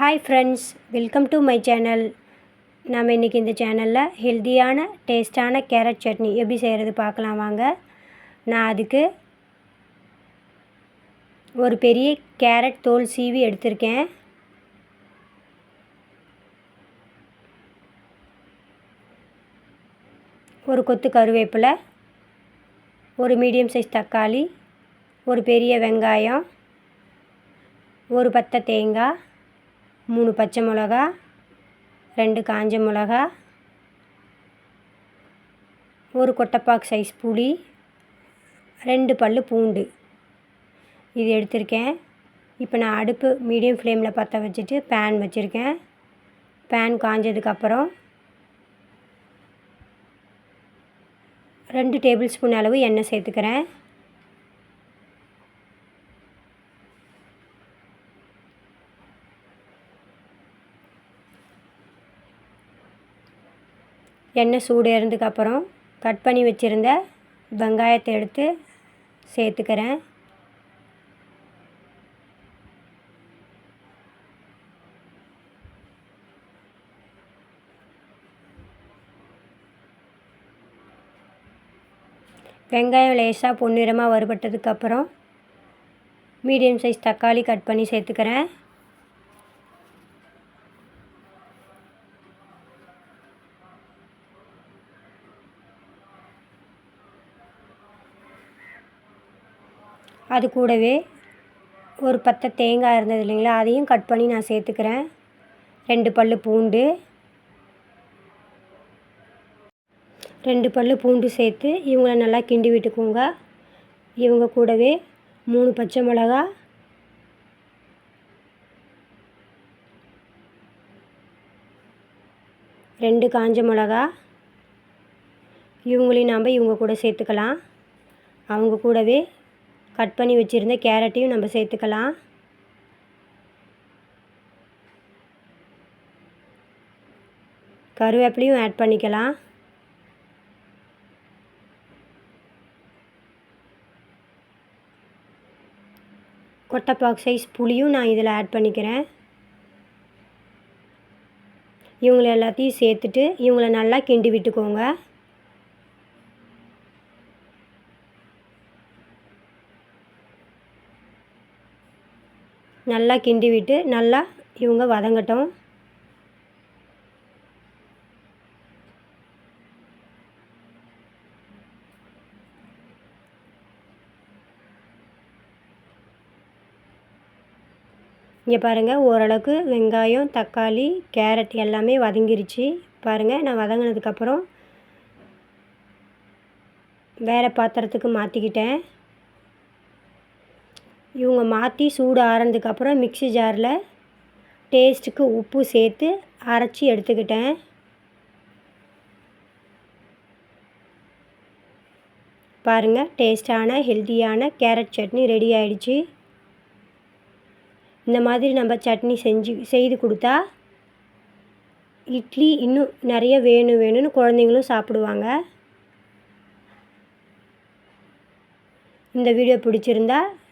Hi friends welcome to my channel நம்ம இன்றைக்கி இந்த சேனலில் ஹெல்த்தியான டேஸ்டான கேரட் சட்னி எப்படி செய்கிறது பார்க்கலாம் வாங்க. நான் அதுக்கு ஒரு பெரிய கேரட் தோல் சீவி எடுத்திருக்கேன். ஒரு கொத்து கருவேப்பிலை ஒரு மீடியம் சைஸ் தக்காளி ஒரு பெரிய வெங்காயம் ஒரு பத்தை தேங்காய் மூணு பச்சை மிளகா ரெண்டு காஞ்ச மிளகா ஒரு கொட்டைப்பாக்கு சைஸ் புளி ரெண்டு பல் பூண்டு. இது எடுத்திருக்கேன். இப்போ நான் அடுப்பு மீடியம் ஃப்ளேமில் பற்ற வச்சுட்டு பேன் வச்சுருக்கேன். பேன் காஞ்சதுக்கப்புறம் ரெண்டு டேபிள் ஸ்பூன் அளவு எண்ணெய் சேர்த்துக்கிறேன். எண்ணெய் சூடு இறந்ததுக்கப்புறம் கட் பண்ணி வச்சுருந்த வெங்காயத்தை எடுத்து சேர்த்துக்கிறேன். வெங்காயம் லேசாக பொன்னிறமாக வறுபட்டதுக்கப்புறம் மீடியம் சைஸ் தக்காளி கட் பண்ணி சேர்த்துக்கிறேன். அது கூடவே ஒரு பத்தை தேங்காய் இருந்தது இல்லைங்களா அதையும் கட் பண்ணி நான் சேர்த்துக்கிறேன். ரெண்டு பல் பூண்டு. ரெண்டு பல் பூண்டு சேர்த்து இவங்கள நல்லா கிண்டி விட்டுக்கோங்க. இவங்க கூடவே மூணு பச்சை மிளகா ரெண்டு காஞ்ச மிளகா இவங்களையும் நாம் இவங்க கூட சேர்த்துக்கலாம். அவங்க கூடவே கட் பண்ணி வச்சுருந்த கேரட்டையும் நம்ம சேர்த்துக்கலாம். கருவேப்பிலையும் ஆட் பண்ணிக்கலாம். கொட்டைப்பாக் சைஸ் புளியும் நான் இதில் ஆட் பண்ணிக்கிறேன். இவங்களை எல்லாத்தையும் சேர்த்துட்டு இவங்களை நல்லா கிண்டி விட்டுக்கோங்க. நல்லா கிண்டி விட்டு நல்லா இவங்க வதங்கட்டும். இங்கே பாருங்கள் ஓரளவுக்கு வெங்காயம் தக்காளி கேரட் எல்லாமே வதங்கிருச்சு. பாருங்கள் நான் வதங்கினதுக்கப்புறம் வேறு பாத்திரத்துக்கு மாற்றிக்கிட்டேன் இவங்க மாற்றி சூடு ஆறுனதுக்கப்புறம் மிக்சி ஜாரில் டேஸ்ட்டுக்கு உப்பு சேர்த்து அரைச்சி எடுத்துக்கிட்டேன். பாருங்கள் டேஸ்டான ஹெல்த்தியான கேரட் சட்னி ரெடி ஆயிடுச்சு. இந்த மாதிரி நம்ம சட்னி செஞ்சு செய்து கொடுத்தா இட்லி இன்னும் நிறைய வேணும் வேணும்னு குழந்தைங்களும் சாப்பிடுவாங்க. இந்த வீடியோ பிடிச்சிருந்தா